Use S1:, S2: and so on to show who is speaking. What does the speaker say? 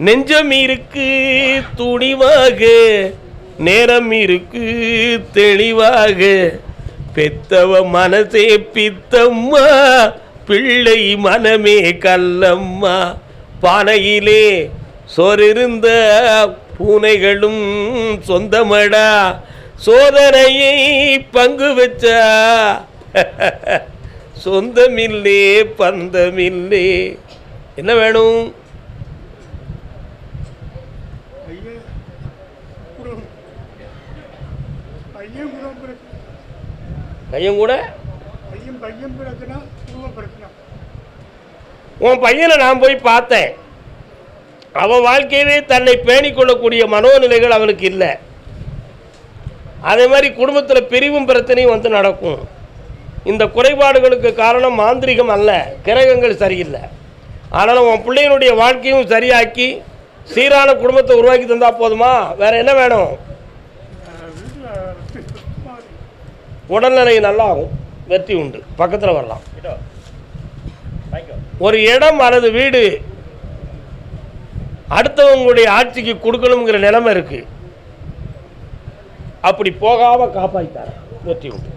S1: நெஞ்சம் இருக்கு துணிவாக நேரம் இருக்கு தெளிவாக. பெத்தவ மனசே பித்தம்மா பிள்ளை மனமே கல்லம்மா. பானையிலே சோறிருந்த பூனைகளும் சொந்தமடா. சோதனையை பங்கு வச்சா. சொந்தமில்லே பந்தமில்லே. என்ன வேணும்?
S2: பையன் குடும்பம் பிரச்சனை
S1: கையும் கூட?
S2: பையன் பையன் பிரச்சனை
S1: உன் பையனை நான் போய் பார்த்தேன். அவன் வாழ்க்கையிலே தன்னை பேணிக் கொள்ளக்கூடிய மனோநிலைகள் அவனுக்கு இல்லை. அதே மாதிரி குடும்பத்தில் பிரிவும் பிரச்சனையும் வந்து நடக்கும். இந்த குறைபாடுகளுக்கு காரணம் மாந்திரிகம் அல்ல கிரகங்கள் சரியில்லை. ஆனால் உன் பிள்ளையினுடைய வாழ்க்கையும் சரியாக்கி சீரான குடும்பத்தை உருவாக்கி தந்தா போதுமா? வேற என்ன வேணும்? உடல்நிலை நல்லா ஆகும் வெற்றி உண்டு. பக்கத்தில் வரலாம். ஒரு இடம் அல்லது வீடு அடுத்தவங்களுடைய ஆட்சிக்கு கொடுக்கணுங்கிற நிலைமை இருக்கு. அப்படி போகாம காப்பாற்றித்தார வெற்றி உண்டு.